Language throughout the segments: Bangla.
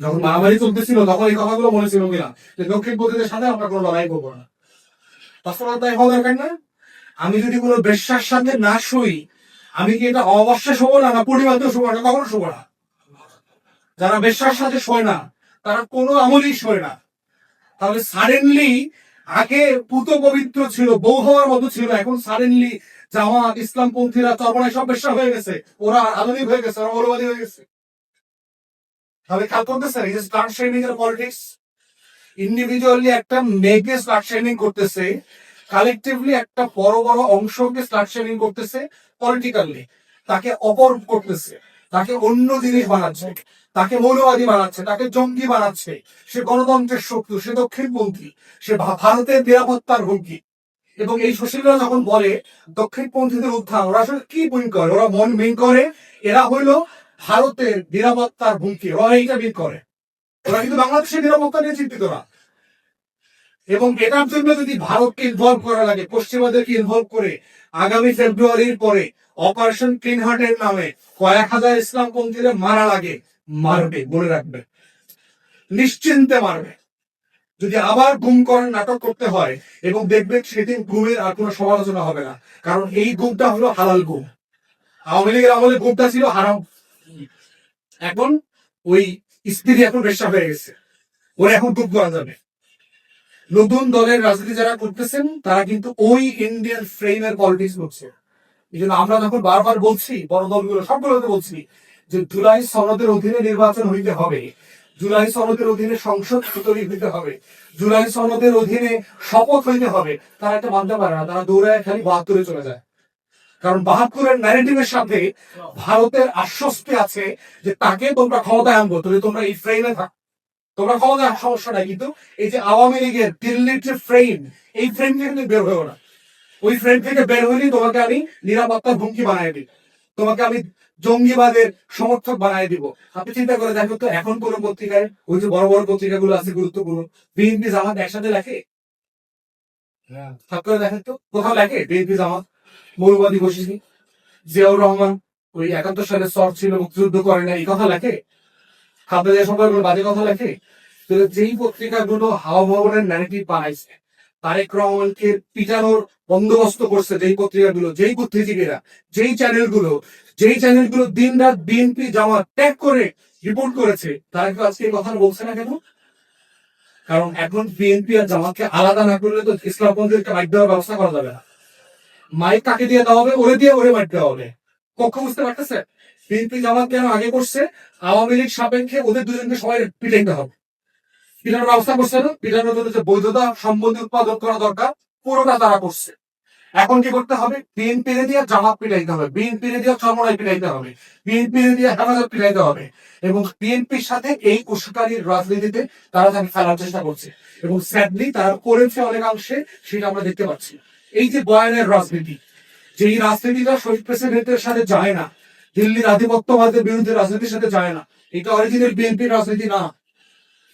যখন মারামারি চলতেছিল, তখন এই কথাগুলো মনে ছিল কিনা? যে দক্ষিণপন্থীদের সাথে আমরা কোনো লড়াই করব না। তাই হওয়া দরকার না। আমি যদি কোনো বেশ্যার সাথে না শুই, আমি কি এটা অবশ্যই শোবো না না পরিবারতেও শোবো না? কখনো শোবো না। যারা বেশ্যার সাথে শোয় না, তারা কোনো আমলই শোয় না। তাহলে সাডেনলি আগে পুত পবিত্র ছিল, বউ হওয়ার মতো ছিল, এখন সাডেনলি জামাত ইসলাম পন্থীরা চরমনায় সব বেশ্যা হয়ে গেছে। ওরা আধুনিক হয়ে গেছে, ওরা মৌলবাদী হয়ে গেছে। তাহলে খেয়াল করতেছে এই যে স্টার শেডিং এর পলিটিক্স ইন্ডিভিজুয়ালি একটা মেয়েকে স্টার শেডিং করতেছে কালেকটিভলি একটা বড় বড় অংশকে স্টার শেডিং করতেছে পলিটিক্যালি তাকে অপর করতেছে, তাকে অন্য জিনিস বানাচ্ছে, তাকে মৌলবাদী বানাচ্ছে, তাকে জঙ্গি বানাচ্ছে, সে গণতন্ত্রের শত্রু, সে দক্ষিণপন্থী, সে ভারতের নিরাপত্তার হুমকি। এবং এই সুশীলরা যখন বলে দক্ষিণপন্থীদের উত্থান, ওরা আসলে কি মিন করে? ওরা মন মিন করে, এরা হইল ভারতের নিরাপত্তার হুমকি এইটা মিন করে। ওরা কিন্তু বাংলাদেশের নিরাপত্তা নিয়ে চিন্তিত না। এবং এটার জন্য যদি ভারতকে ইনভলভ করা লাগে, পশ্চিমাদেরকে ইনভলভ করে, আগামী ফেব্রুয়ারির পরে অপারেশন ক্লিন হার্টের নামে কয়েক হাজার ইসলাম ইসলামপন্থীরা মারা লাগে, মারবে, বলে রাখবে। নিশ্চিন্তে মারবে। যদি আবার গুম করার নাটক করতে হয় এবং দেখবেন সেদিন গুমের আর কোনো সমালোচনা হবে না, কারণ এই গুমটা হলো হালাল গুম। আওয়ামী লীগের আমলে গুমটা ছিল হারাম। এখন ওই স্ত্রী এখন বেশ্যা হয়ে গেছে। ওরা এখন গুম করা যাবে। নতুন দলের রাজনীতি যারা করতেছেন, তারা কিন্তু ওই ইন্ডিয়ান ফ্রেমের পলিটিক্স করছে। এই জন্য আমরা যখন বারবার বলছি, বড় দলগুলো সবগুলোতে বলছি, যে জুলাই সনদের অধীনে নির্বাচন হইতে হবে। জুলাই সনদের অধীনে সংসদ তৈরি হইতে হবে। জুলাই সনদের অধীনে শপথ হইতে হবে। তারা একটা মানতে পারে না। তারা দৌড়ায় খালি বাহাত্তরে চলে যায়। কারণ বাহাত্তরের ন্যারেটিভের সাথে ভারতের আশ্বস্তি আছে যে তাকে তোমরা ক্ষমতায় আনব তবে তোমরা এই ফ্রেমে থাক। তোমরা ক্ষমতায় সমস্যা নাই কিন্তু এই যে আওয়ামী লীগের দিল্লির যে ফ্রেম এই ফ্রেম থেকে তুমি বের হয়েও না। ওই ফ্রেম থেকে বের হইলেই তোমাকে আমি নিরাপত্তার হুমকি বানাই দিই তোমাকে আমি জঙ্গিবাদের সমর্থক বানাই দিব। আপনি চিন্তা করে দেখো তো এখন কোন পত্রিকায় ওই যে বড় বড় পত্রিকাগুলো আছে গুরুত্বপূর্ণ বিএনপি জামাত একসাথে লেখে? থাক করে দেখেন তো কোথাও লেখে? বিএনপি জামাত? মৌলবাদী বসেছি জিয়াউর রহমান ওই একাত্তর সালে সর ছিল, মুক্তিযুদ্ধ করে না এই কথা লেখে? খাদ্য সম্পর্কে কোনো বাজে কথা লেখে? তো যেই পত্রিকাগুলো হাওয়া ভবনের ন্যারেটিভ বানাইছে, তারেক রহমানকে পিটানোর বন্দোবস্ত করছে যেই পত্রিকাগুলো, যেই বুদ্ধিজীবীরা, যেই চ্যানেলগুলো যেই চ্যানেলগুলো দিন রাত বিএনপি জামা ত্যাগ করে রিপোর্ট করেছে, তারা কি আজকে এই কথা বলছে না কেন? কারণ এখন বিএনপি আর জামাতকে আলাদা না করলে তো ইসলামপন্থীদেরকে মাইক দেওয়ার ব্যবস্থা করা যাবে না। মাইক কাকে দিয়ে দেওয়া হবে, ওরে দিয়ে ওরে মাইক দেওয়া হবে। পক্ষ বুঝতে পারতেছে? বিএনপি জামাত কেন আগে করছে? আওয়ামী লীগ সাপেক্ষে ওদের দুজনকে সবাই পিটাইতে হবে। পিটানোর ব্যবস্থা করছে না? পিটানোর জন্য যে বৈধতা, সম্বন্ধে উৎপাদন করা দরকার, পুরোটা তারা করছে। এখন কি করতে হবে? বিএনপি দিয়ে জামাত পিটাইতে হবে। বিএনপি দিয়ে চরমনাই পিটাইতে হবে। বিএনপি দিয়ে হেফাজত পিটাইতে হবে। এবং বিএনপির সাথে এই উস্কানির রাজনীতিতে তারা তাকে ফেলার চেষ্টা করছে। এবং স্যাডলি তারা করেছে অনেকাংশে, সেটা আমরা দেখতে পাচ্ছি। এই যে বয়ানের রাজনীতি যে এই রাজনীতিটা শহীদ প্রেসিডেন্টের সাথে যায় না, দিল্লির আধিপত্যবাদের বিরুদ্ধে রাজনীতির সাথে যায় না, এটা অরিজিনাল বিএনপির রাজনীতি না।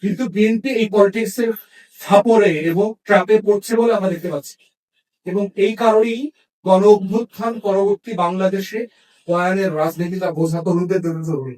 কিন্তু বিএনপি এই পলিটিক্স এর ফাপরে এবং ট্র্যাপে পড়ছে বলে আমরা দেখতে পাচ্ছি। এবং এই কারণেই গণ অভ্যুত্থান পরবর্তী বাংলাদেশে বয়ানের রাজনীতিটা বোঝা তরুণদের জরুরি।